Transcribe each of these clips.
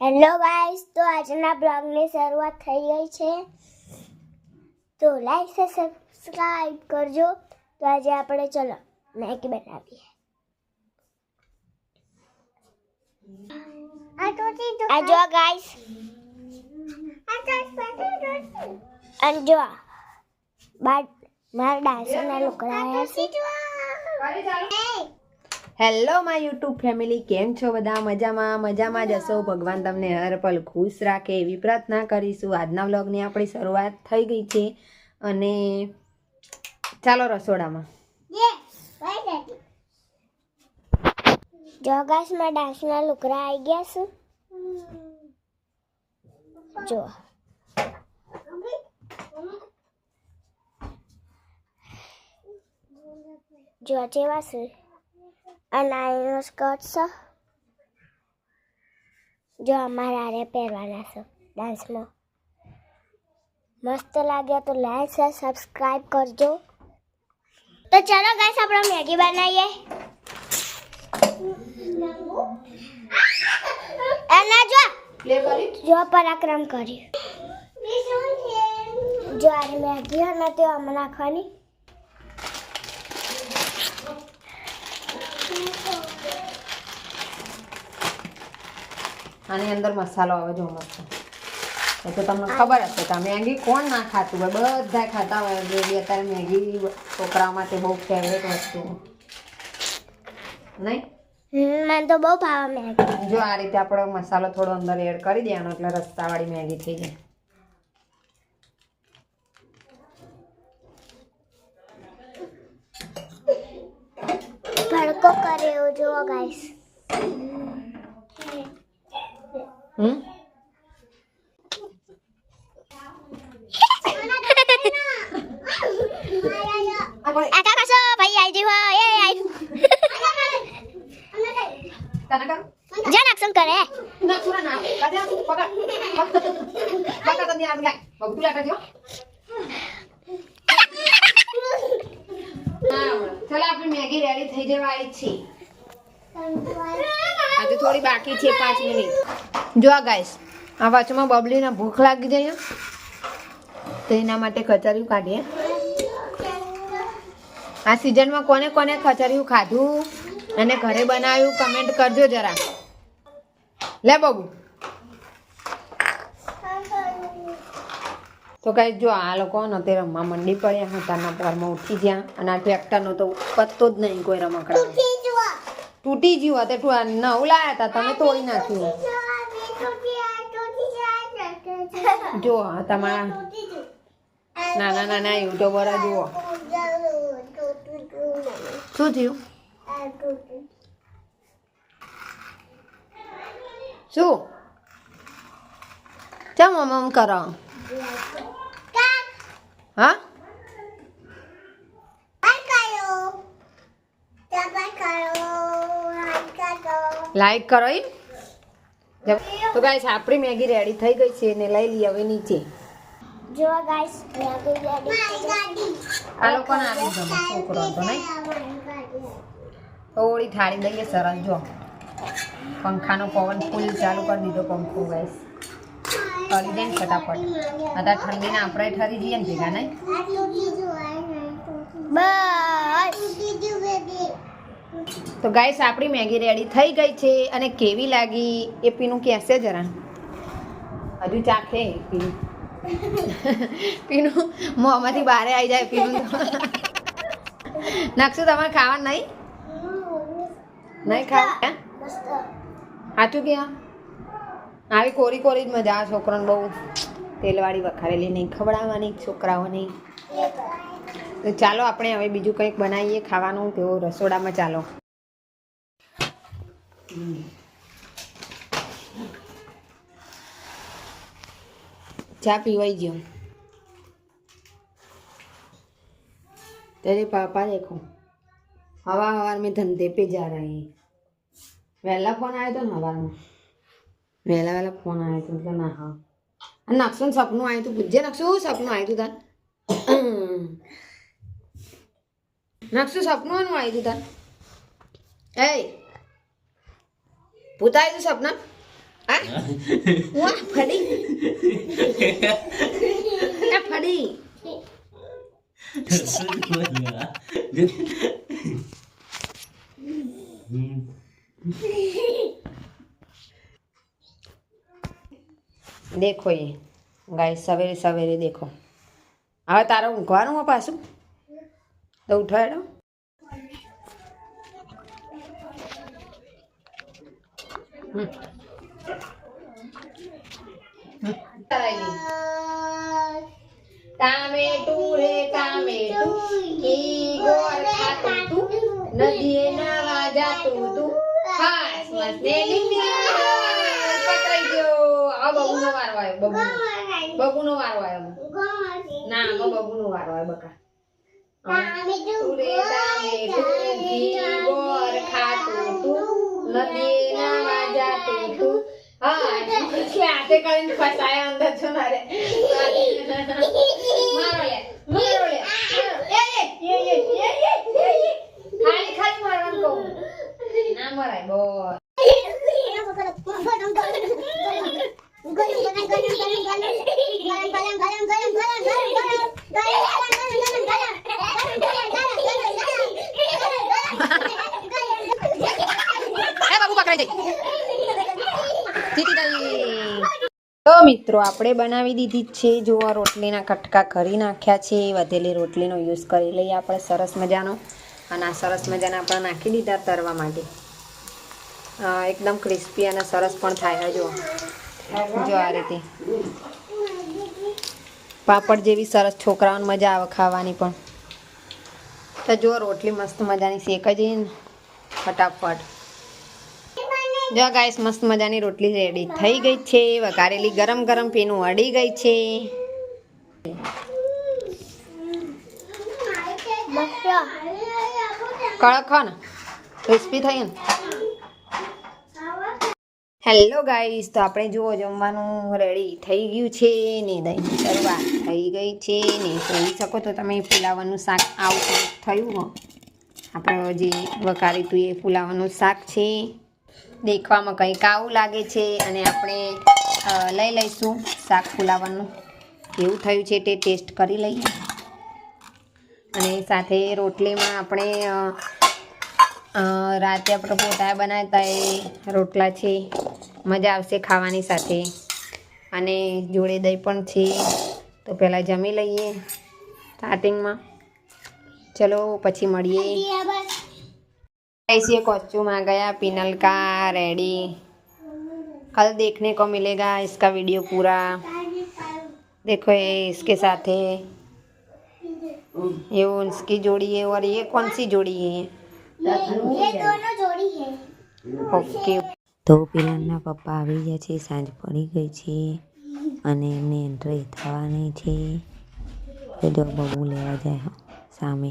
Hello guys તો આજના બ્લોગની શરૂઆત થઈ ગઈ છે. તો લાઈક સે સબસ્ક્રાઇબ કરજો. તો આજે આપણે ચલો મેગી બનાવીએ. આ જો ગાઈસ અને જો બાર મારા ડાન્સરના લોકડા આવ્યા છે. હેલો માય યુટ્યુબ ફેમિલી કેમ છો બધા? મજામાં? મજામાં જ હશો? ભગવાન તમને હર પલ ખુશ રાખે એવી પ્રાર્થના કરીશું. આજના વ્લોગની આપણી શરૂઆત થઈ ગઈ છે અને ચાલો રસોડામાં. જોગાસમાં ડાસના લુકરા આવી ગયા છે જો. જો જેવા છે. અને આ એનો સ્કર્ટ છે જો અમારા આરે પહેરવાના છે ડાન્સમાં મસ્ત લાગ્યા તો લાઈક છે સબસ્ક્રાઇબ કરજો તો ચલો ગાઈસ આપણે મેગી બનાવીએ એના જો પ્લે કરી જો પરાક્રમ કર્યું જો આ મેગી હોય ને તે આમાં નાખવાની આની અંદર મસાલો આવે જો મસ્ત. એ તો તમને ખબર હશે કે મેગી કોણ ના ખાતું હોય? બધા ખાતા હોય. ગ્રેવી અત્યારે મેગી છોકરાઓ માટે બહુ ફેવરેટ વસ્તુ. નહીં? મને તો બહુ ભાવે મેગી. જો આ રીતે આપણે મસાલો થોડો અંદર એડ કરી દેવાનો એટલે રસ્તાવાળી મેગી થઈ જાય. ભડકો કરે એવું જુઓ ગાઈસ હમ આકા કસો ભાઈ આઈ જીવો એ આઈ કરું કરે ના છોરા ના કાજે પકડ પકડ તને આ ગાય બગુલા લાગે જો ચાલો આપણી મેગી રેડી આજે થોડી બાકી છે પાંચ મિનિટ. જો ગાઈસ આ વચમાં બબલીને ભૂખ લાગી જાય તો એના માટે કચરિયું કાઢીએ. આ સિઝનમાં કોને કોને કચરિયું ખાધું? અને ઘરે બનાવ્યું કમેન્ટ કરજો જરા. લે બબુ. તો કાંઈ જો આ લોકો ને તે રમવા મંડી પડ્યા હતા પરમાં ઉઠી ગયા અને આ ટ્રેક્ટરનો તો પત્તો જ નહીં કોઈ રમકડા તૂટી ગયું તે નવું લાયા હતા તમે તોડી નાખ્યું. જો આ તમારા નાના નાના યુટ્યુબર જુઓ. શું થયું? શું? ચમ આમ કરો? હા? લાઈક કરો. એમ તો ગાઈસ આપણી મેગી રેડી થઈ ગઈ છે ને લઈ લઈએ હવે નીચે. જો ગાઈસ મેગી રેડી આ લોકોને આવી ગમે છોકરો તો નહીં? થોડી થાળી દઈએ સરસ જો. પંખાનો પવન ફૂલ ચાલુ કરી દીધો પંખો ગાઈસ ઠરી જાય ને ફટાફટ. અત્યારે ઠંડીના આપણે ઠરી જઈએ ને ભેગા નહીં? તો ગાઈસ આપણી મેગી રેડી થઈ ગઈ છે અને કેવી લાગી? એ પીનું કહેશે જરા. હજુ ચાખે પીનું. પીનું મોંમાંથી બહાર આવી જાય પીનું નાખશું તમારે ખાવા નહીં? નહીં ખાવા? સાચું કે? આવી કોરી કોરી જ મજા આવે છોકરાને બહુ તેલવાળી વખારેલી નહીં ખવડાવવાની છોકરાઓની તો ચાલો આપણે હવે બીજું કંઈક બનાવીએ ખાવાનું તેઓ રસોડામાં ચાલો ચા પીવાઈ ગયો तेरे पापा देखो हवा हवा में धंधे पे जा रहे हैं વહેલા ફોન આવ્યો હતો ને હવારમાં વહેલા વહેલા ફોન આવ્યો હતો એટલે ના હા અને નકશું સપનું આવ્યું હતું પૂછજે નકશું સપનું આવ્યું હતું તાર નકશું સપનું આનું આવ્યું હતું તાર એ આવ્યું હતું સપના આ વાહ ફડી આ ફડી દેખો એ. ગાય સવેરે સવેરે દેખો. હવે તારે ઊંઘવાનું હો પાછું? તો ઉઠાડો. ટામેટું રે ટામેટું તું. નદીએ નાવા જાતું તું. ખાસ આ બબુનો વારો આવ્યો બબુ બબુ નો વારો આવ્યો ના નો બબુ નો વારો આવ્યો બકા ફસાયા અંદર છો મારે મારો લે મારો લે ખાલી ખાલી મારવાનું કહું ના મરાય બોલ તો મિત્રો આપણે બનાવી દીધી જ છે. જો આ રોટલીના કટકા કરી નાખ્યા છે વધેલી રોટલીનો યુઝ કરી લઈએ આપણે સરસ મજાનો. અને આ સરસ મજાના આપણે નાખી દીધા તરવા માટે. એકદમ ક્રિસ્પી અને સરસ પણ થાય જો જો આ રીતે. પાપડ જેવી સરસ છોકરાઓને મજા આવે ખાવાની પણ. તો જો રોટલી મસ્ત મજાની શેકાઈ જઈએ ને ફટાફટ. જો ગાઈસ મસ્ત મજાની રોટલી રેડી થઈ ગઈ છે. વઘારેલી ગરમ ગરમ પીનું અડી ગઈ છે. કડક ને. ક્રિસ્પી થઈ ને. હેલો ગાઈસ તો આપણે જુઓ જમવાનું રેડી થઈ ગયું છે ને દહીંની શરૂઆત થઈ ગઈ છે ને જોઈ શકો તો તમે ફુલાવાનું શાક આવું થયું આપણે જે વઘારી હતું એ ફુલાવાનું શાક છે. દેખવામાં કંઈક આવું લાગે છે અને આપણે લઈ લઈશું શાક ફુલાવાનું કેવું થયું છે તે ટેસ્ટ કરી લઈએ. અને સાથે રોટલીમાં આપણે રાતે આપણે પોતા બનાવ્યા હતા એ રોટલા છે. મજા આવશે ખાવાની સાથે અને જોડે દહીં પણ છે તો પહેલાં જમી લઈએ સ્ટાર્ટિંગમાં ચલો પછી મળીએ ऐसे कॉस्ट्यूम आ गया पिनल का रेडी कल देखने को मिलेगा इसका वीडियो पूरा देखो ये इसके साथ है ये उसकी जोड़ी है और ये कौन सी जोड़ी है ये दोनों जोड़ी है ઓકે તો પિલાના પપ્પા આવી ગયા છે સાંજ પડી ગઈ છે અને એમને એન્ટ્રી થવાની છે. તો જો બબુ લેવા જાય સામે.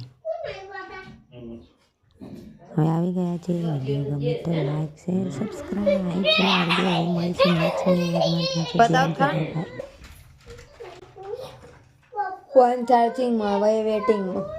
હવે આવી ગયા છે વીડિયો ગમે તો લાઈક શેર સબસ્ક્રાઈબ છે આ મળશે નેક્સ્ટ વિડીયોમાં બતાવો ખરા. ફોન ચાર્જિંગમાં હવે વેટિંગમાં